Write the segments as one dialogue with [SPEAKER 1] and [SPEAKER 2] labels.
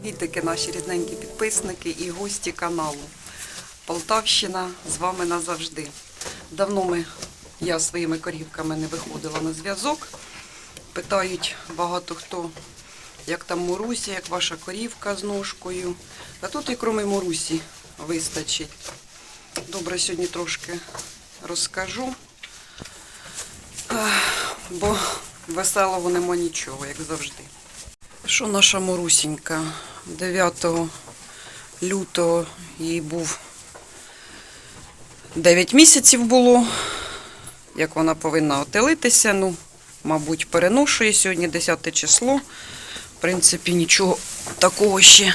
[SPEAKER 1] Привітики, наші рідненькі підписники і гості каналу. Полтавщина з вами назавжди. Давно ми, я своїми корівками не виходила на зв'язок. Питають багато хто, як там Мурусі, як ваша корівка з ножкою. А тут і крім Мурусі вистачить. Добре, сьогодні трошки розкажу. Бо веселого нема нічого, як завжди. Що наша Морусінька? 9 лютого їй був 9 місяців було, як вона повинна отелитися. Ну, мабуть, переношує сьогодні 10 число. В принципі, нічого такого ще.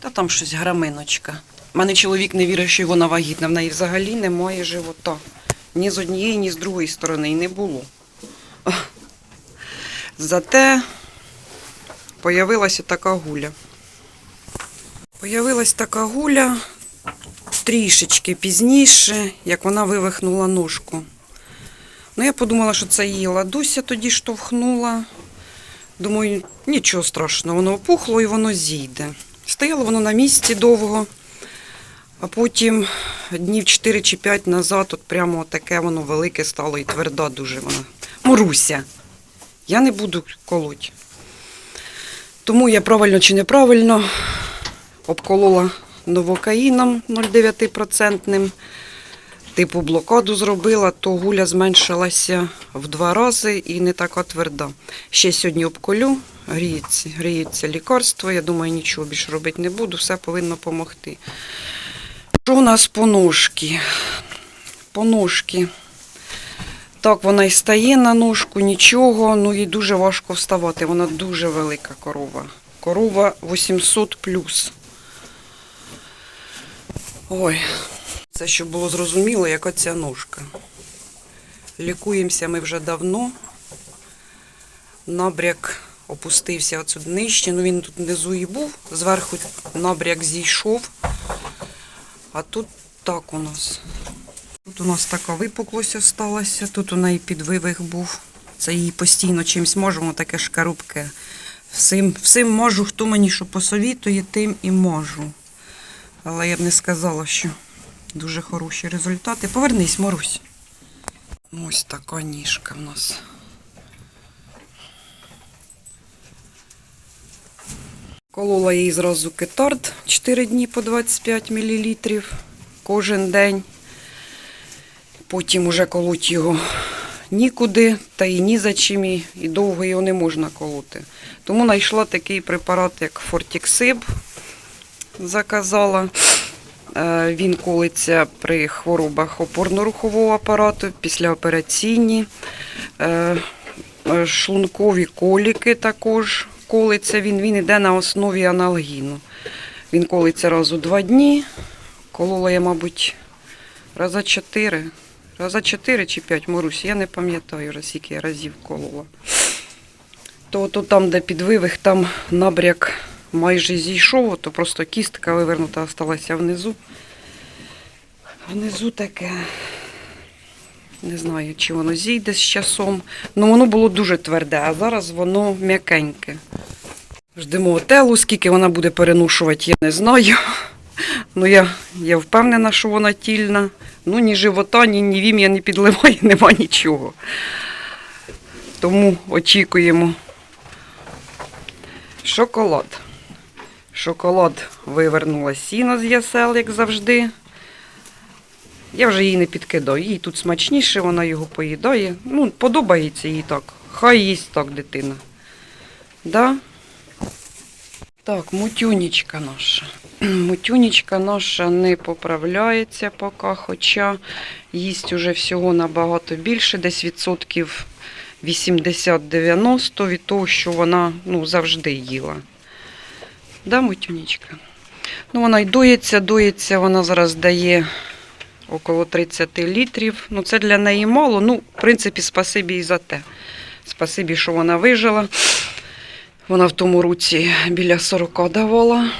[SPEAKER 1] Та там щось граминочка. У мене чоловік не вірить, що вона вагітна. В неї взагалі немає живота. Ні з однієї, ні з другої сторони і не було. Зате появилася така гуля. Появилась така гуля трішечки пізніше, як вона вивихнула ножку. Ну, я подумала, що це її ладуся тоді штовхнула. Думаю, нічого страшного, воно опухло і воно зійде. Стояло воно на місці довго, а потім днів 4 чи 5 назад, от прямо таке воно велике стало і тверда дуже вона. Моруся. Я не буду колоть. Тому я правильно чи неправильно обколола новокаїном 0,9%. Типу блокаду зробила, то гуля зменшилася в два рази і не така тверда. Ще сьогодні обколю, гріється, гріється лікарство. Я думаю, нічого більше робити не буду, все повинно допомогти. Що у нас по ножки? По ножки. Так, вона і стає на ножку, нічого, ну їй дуже важко вставати. Вона дуже велика корова. Корова 800 плюс. Ой, це щоб було зрозуміло, яка ця ножка. Лікуємося ми вже давно. Набряк опустився отсюди нижче. Ну він тут внизу і був. Зверху набряк зійшов. А тут так у нас. Тут у нас така випуклость осталася, тут у неї підвивих був. Це її постійно чимось можемо, таке шкарубке. Всім, всім можу, хто мені що посовітує, тим і можу. Але я б не сказала, що дуже хороші результати. Повернись, Марусь. Ось така ніжка в нас. Колола їй зразу кетард 4 дні по 25 мл кожен день. Потім уже колоть його нікуди, та і ні за чим, і довго його не можна колоти. Тому знайшла такий препарат, як Фортіксиб. Заказала. Е, Він колиться при хворобах опорно-рухового апарату, післяопераційні, Е, е, шлункові коліки також колиться. Він, він йде на основі аналгіну. Він колиться раз у два дні. Колола я, мабуть, раза чотири. Раза чотири чи п'ять Марусь, я не пам'ятаю, скільки я разів колола. То, то там, де підвивих, там набряк майже зійшов, то просто кістка вивернута залишилася внизу. Внизу таке. Не знаю, чи воно зійде з часом. Ну воно було дуже тверде, а зараз воно м'якеньке. Ждемо отелу, скільки вона буде переношувати, я не знаю. Ну, я, я впевнена, що вона тільна. Ну, ні живота, ні, ні вім'я не підливає, нема нічого. Тому очікуємо. Шоколад. Шоколад вивернула сіно з ясел, як завжди. Я вже її не підкидаю. Їй тут смачніше, вона його поїдає. Ну, подобається їй так. Хай їсть так дитина. Да? Так, мутюнічка наша. Мутюнічка наша не поправляється поки, хоча їсть уже всього набагато більше, десь відсотків 80-90 від того, що вона ну, завжди їла. Да, мутюнічка? Ну, вона й доїться, доїться, вона зараз дає около 30 літрів. Ну, це для неї мало. Ну, в принципі, спасибі і за те. Спасибі, що вона вижила. Вона в тому році біля 40 давала.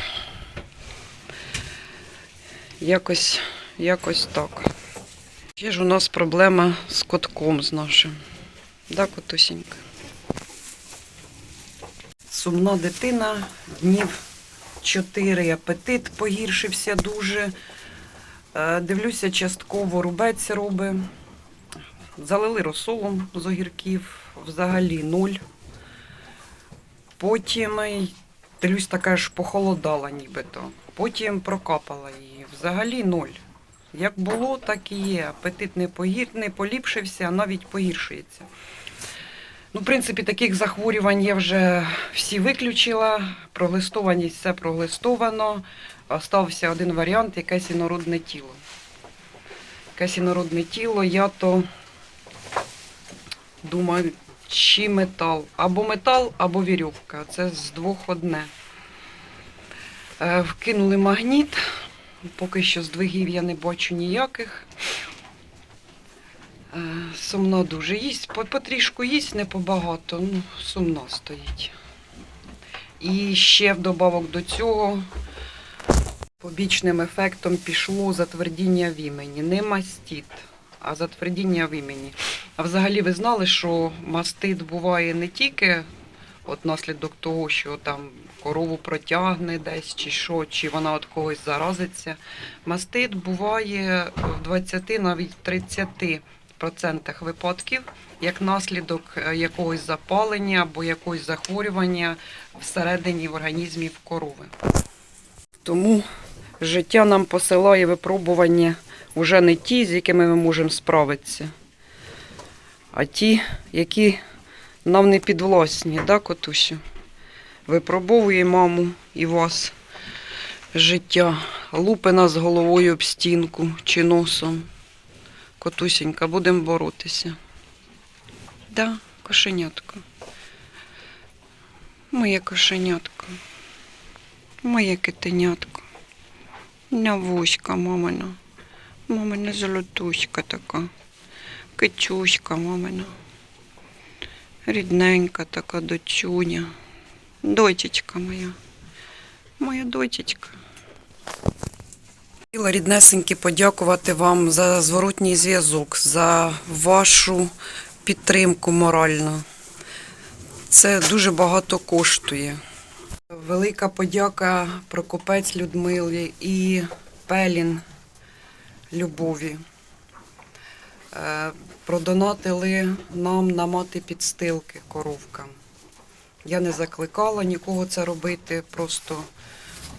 [SPEAKER 1] Якось, якось так. Є ж у нас проблема з котком з нашим. Да, котусінька? Сумна дитина днів 4 апетит погіршився дуже. Е, Дивлюся, частково рубець робить. Залили розсолом з огірків, взагалі нуль. Потім й, дивлюсь, така ж похолодала нібито. Потім прокапала її. Взагалі ноль. Як було, так і є. Апетит не, погір... не поліпшився, а навіть погіршується. Ну, в принципі, таких захворювань я вже всі виключила. Проглистованість все проглистовано. Остався один варіант якесь інородне тіло. Якесь інородне тіло, я то думаю, чи метал. Або метал, або вірьовка. Це з двох одне. Е, Вкинули магніт. Поки що здвигів я не бачу ніяких. Е, Сумно дуже. Їсть, потрішку їсть, не побагато, ну, сумно стоїть. І ще вдобавок до цього побічним ефектом пішло затвердіння в імені. Не мастіт, а затвердіння в імені. А взагалі ви знали, що мастит буває не тільки от наслідок того, що там корову протягне десь, чи що, чи вона від когось заразиться. Мастит буває в 20, навіть 30 процентах випадків як наслідок е, якогось запалення або якогось захворювання всередині в організмі в корови. Тому життя нам посилає випробування вже не ті, з якими ми можемо справитися, а ті, які нам не підвласні, да, Котусю? Випробовує маму і вас життя, лупи нас головою об стінку чи носом. Котусенька, будемо боротися. Да, кошенятко. Моє кошенятко. Моє китенятко. Навуська, мамина. Мамина золотуська така. Кичуська, мамина. Рідненька така дочуня. Дочечка моя. Моя дочечка. Хотіла ріднесеньки подякувати вам за зворотній зв'язок, за вашу підтримку моральну. Це дуже багато коштує. Велика подяка Прокопець Людмилі і Пелін Любові. Е, Продонатили нам на мати підстилки коровкам. Я не закликала нікого це робити, просто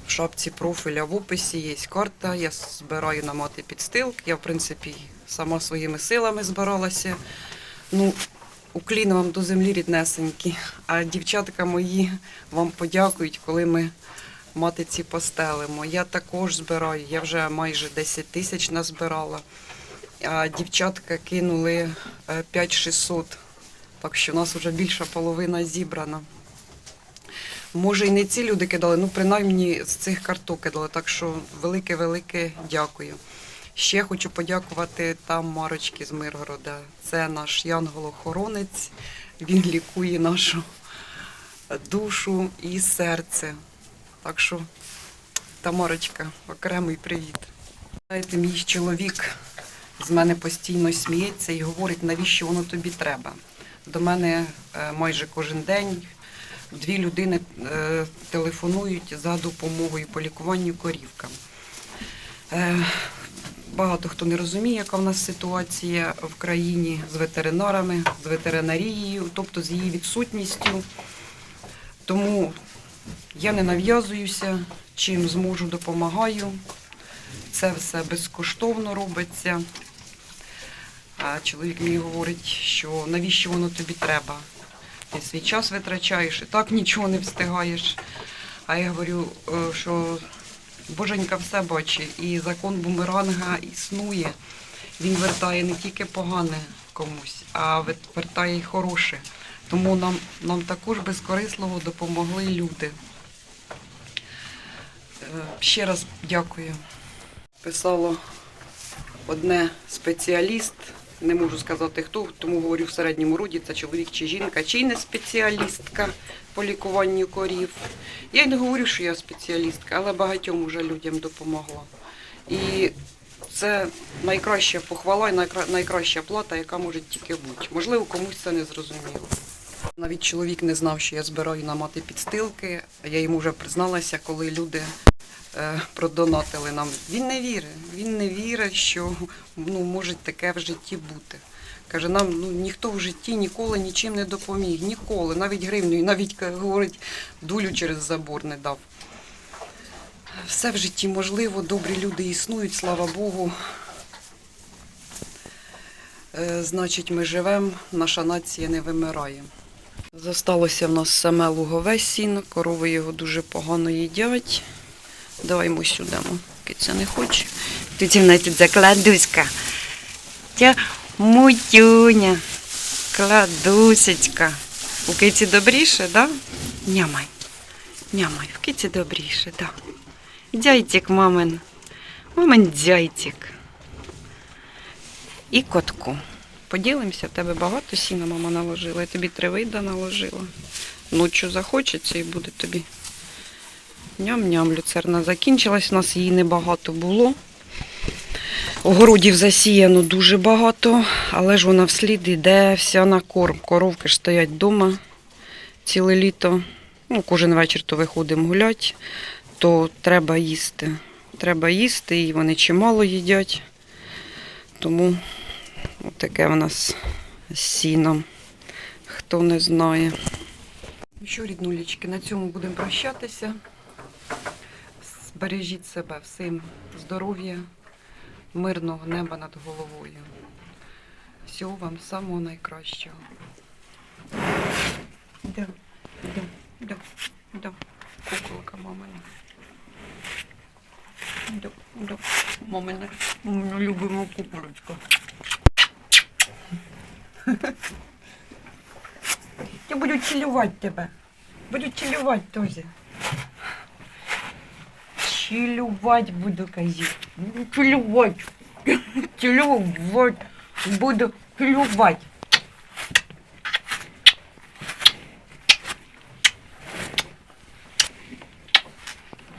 [SPEAKER 1] в шапці профіля в описі є карта. Я збираю на мати підстилки. Я, в принципі, сама своїми силами збиралася. Ну, уклін вам до землі ріднесенькі. А дівчатка мої вам подякують, коли ми матиці постелимо. Я також збираю, я вже майже 10 тисяч назбирала. А дівчатка кинули е, 5600. Так що у нас вже більша половина зібрана. Може, і не ці люди кидали, ну принаймні з цих карток кидали. Так що велике-велике дякую. Ще хочу подякувати там Марочки з Миргорода. Це наш янгол-охоронець. Він лікує нашу душу і серце. Так що, Тамарочка, окремий привіт. Знаєте, мій чоловік з мене постійно сміється і говорить, навіщо воно тобі треба. До мене е, майже кожен день дві людини е, телефонують за допомогою по лікуванню корівкам. Е, Багато хто не розуміє, яка в нас ситуація в країні з ветеринарами, з ветеринарією, тобто з її відсутністю. Тому я не нав'язуюся, чим зможу, допомагаю. Це все безкоштовно робиться. А чоловік мені говорить, що навіщо воно тобі треба? Ти свій час витрачаєш і так нічого не встигаєш. А я говорю, е, що Боженька все бачить, і закон бумеранга існує. Він вертає не тільки погане комусь, а вертає й хороше. Тому нам, нам також безкорисливо допомогли люди. Е, Ще раз дякую. Писало одне спеціаліст, не можу сказати хто, тому говорю в середньому роді, це чоловік чи жінка, чи не спеціалістка по лікуванню корів. Я й не говорю, що я спеціалістка, але багатьом уже людям допомогла. І це найкраща похвала і найкраща плата, яка може тільки бути. Можливо, комусь це не зрозуміло. Навіть чоловік не знав, що я збираю на мати підстилки. Я йому вже призналася, коли люди продонатили нам. Він не вірить. Він не вірить, що ну, може таке в житті бути. Каже, нам ну, ніхто в житті ніколи нічим не допоміг. Ніколи, навіть гривню, навіть говорить, дулю через забор не дав. Все в житті можливо, добрі люди існують, слава Богу. Е, Значить, ми живемо, наша нація не вимирає. Зосталося в нас саме лугове сіно, корови його дуже погано їдять. Давай ми сюди, киця не хоче. Тут в нас тут закладуська. Тя мутюня, кладусечка. У киці добріше, да? Нямай. Нямай, в киці добріше, да. Дяйтик мамин. Мамин дяйтик. І котку. Поділимося, в тебе багато сіна мама наложила, я тобі три вида наложила. Ночі захочеться і буде тобі. Ням-ням, люцерна закінчилась, у нас її небагато було. Огородів засіяно дуже багато, але ж вона вслід йде вся на корм. Коровки стоять вдома ціле літо. Ну, кожен вечір то виходимо гуляти, то треба їсти. Треба їсти, і вони чимало їдять. Тому таке в нас з сіном. Хто не знає. Що, ріднулічки, на цьому будемо прощатися. Збережіть себе всім здоров'я, мирного неба над головою. Всього вам самого найкращого. Да, да, да, да. Куколка мамина. Да, да. Мамина, мамина любима куколочка. Я буду цілувати тебе. Буду цілувати теж. Цілувати буду, казі. Буду цілувати. Цілувати. Буду цілувати.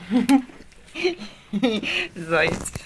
[SPEAKER 1] Заяць.